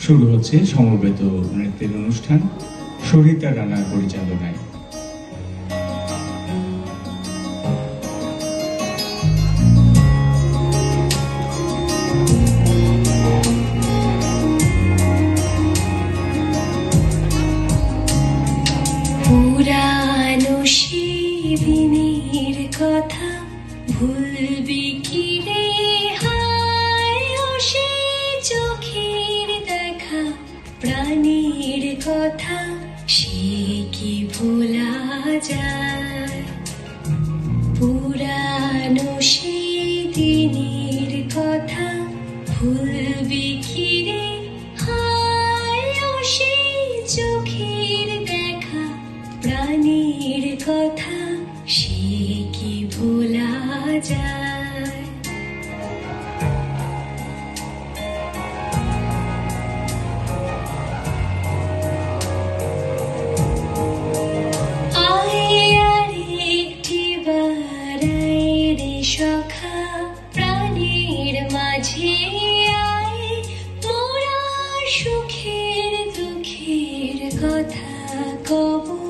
শুরু হচ্ছে সমবেত নৃত্যের অনুষ্ঠান সরিতা রানার পরিচালনায়। পুরানো শিবিনীর কথা ভুলবি কি কথা, সে কি ভোলা যায়? পুরানো সেদিনের কথা ভুলবি কি রে হায় চোখের দেখা। প্রাণীর কথা সে কি ভোলা যায়? কথা কব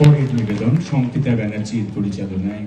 পরের নিবেদন সংকিতা ব্যানার্জির পরিচালনায়